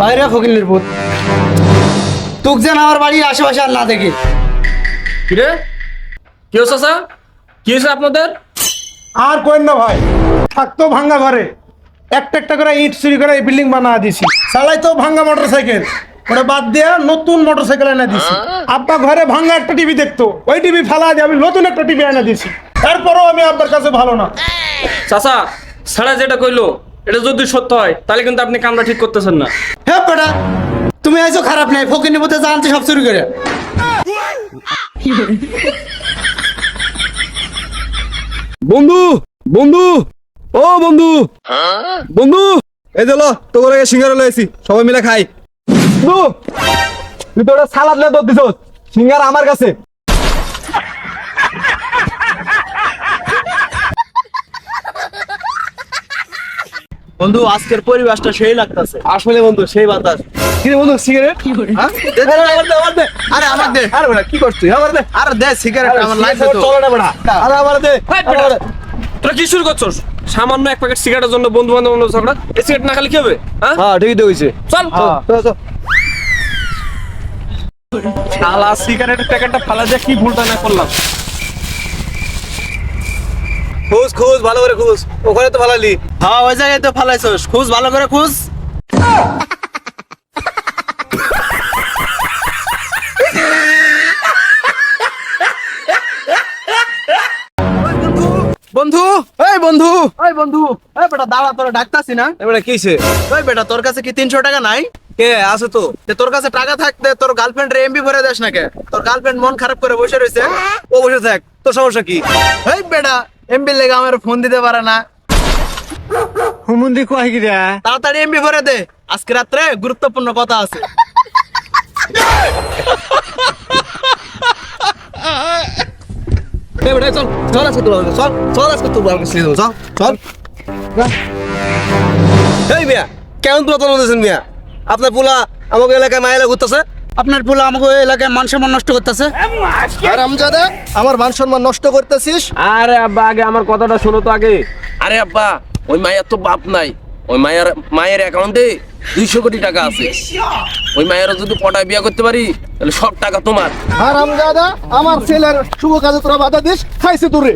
বাইরে ফকিলের পুত। তুক যেন আমার বাড়ির আশেপাশে আর না দেখে। কিরে? কি হচ্ছে চাচা? কি হয়েছে আপনাদের? আর কোয়েন না ভাই থাকতো ভাঙ্গা ঘরে। একটা একটা করে ইট চুরি করে এই বিল্ডিং বানা দিছি। চালাই তো ভাঙ্গা মোটর সাইকেল ওটা বাদ দিয়া নতুন মোটর সাইকেল এনে দিছি। আব্বা ঘরে ভাঙ্গা একটা টিভি দেখতো। ওই টিভি ফেলা দিয়ে আমি নতুন একটা টিভি এনে দিছি। তারপরেও আমি আব্বার কাছে ভালো না। চাচা সারা যেটা কইলো এটা যদি সত্য হয় তাহলে কিন্তু আপনি কামটা ঠিক করতেছেন না। বেটা। তুমি আইছো খারাপ নাই, ফকিনের মধ্যে জানতে সব চুরি করে। বন্ধু বন্ধু, ও বন্ধু বন্ধু, এই দিল তোর আগে সিঙ্গারা লয়েছি সবাই মিলে খাই। তুই তো ওটা সালাদ লে দিছ সিঙ্গারা আমার কাছে। বন্ধু আজকের পরিবেশটা সেই লাগতেছে। আসলে বন্ধু সেই বাতাস। কি বন্ধু সিগারেট হ্যাঁ? আরে আমার দে। আরে বেটা, কি করছিস? তুই আমার দে। আরে দে সিগারেট আমার সিগারেট তো। চলে না বেটা। আরে আমার দে। হাই, বেটা। আমার দে। তোরা কি শুরু করছস? সামান্য এক প্যাকেট সিগারেটের জন্য বন্ধু বান্ধব ঝগড়া? এই সিগারেট না খেলে কি হবে? হ্যাঁ? হ্যাঁ ঠিকই তো হইছে চল। চল, চল। শালা সিগারেটের প্যাকেটটা ফালা দিয়ে কি ভুলটা না করলাম? খুঁজ খুঁজ ভালো করে খুঁজ ওখানে তো ভালালি হ্যাঁ ওই জায়গায় তো ফালাইছস। খুঁজ ভালো করে খুঁজ বন্ধু এই বন্ধু। এই বন্ধু এই বেটা দাঁড়া তোরা ডাকতাছি না। এবারে কিছে ওই বেটা তোর কাছে কি তিনশো টাকা নাই? কে? আছে তো। তোর কাছে টাকা থাকতে তোর গার্লফ্রেন্ড রে এমবি ভরে দেস না কে? তোর গার্লফ্রেন্ড মন খারাপ করে বসে রয়েছে ও বসে থাক। তোর সমস্যা কি? এই বেটা এমবি লেগে আমার ফোন দিতে পারে না। হুমুন্দি কয় কি রে? তাড়াতাড়ি এমবি ভরে দে। আজকে রাত্রে গুরুত্বপূর্ণ কথা আছে। চল চল আজকে কাছে, চল চল আজকে চল চল। এই মিয়া কেমন তোলা দিয়েছেন মিয়া? আপনার পোলা আমাকে এলাকায় মায়েরা ঘুরতেছে? আপনার পোলা আমাকে ওই এলাকায় মান সম্মান নষ্ট করতেছে। আর আমজাদা আমার মান সম্মান নষ্ট করতেছিস? আরে আব্বা আগে আমার কথাটা শোনো তো আগে। আরে আব্বা ওই মায়ের তো বাপ নাই। ওই মায়ের মায়ের অ্যাকাউন্টে দুইশো কোটি টাকা আছে। ওই মায়ের যদি পটায় বিয়ে করতে পারি তাহলে সব টাকা তোমার। আর আমজাদা আমার ছেলের শুভ কাজে তোরা বাধা দিস খাইছে তোরে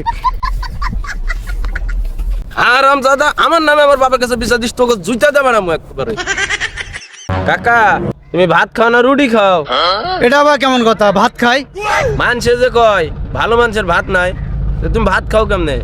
আর দাদা আমার নামে আমার বাবার কাছে বিচার দিস তোকে জুইতা দেবে না একবারে। কাকা তুমি ভাত খাও না রুটি খাও? এটা আবার কেমন কথা? ভাত খাই? মানছে যে কয় ভালো মানুষের ভাত নাই। তুমি ভাত খাও কেমনে?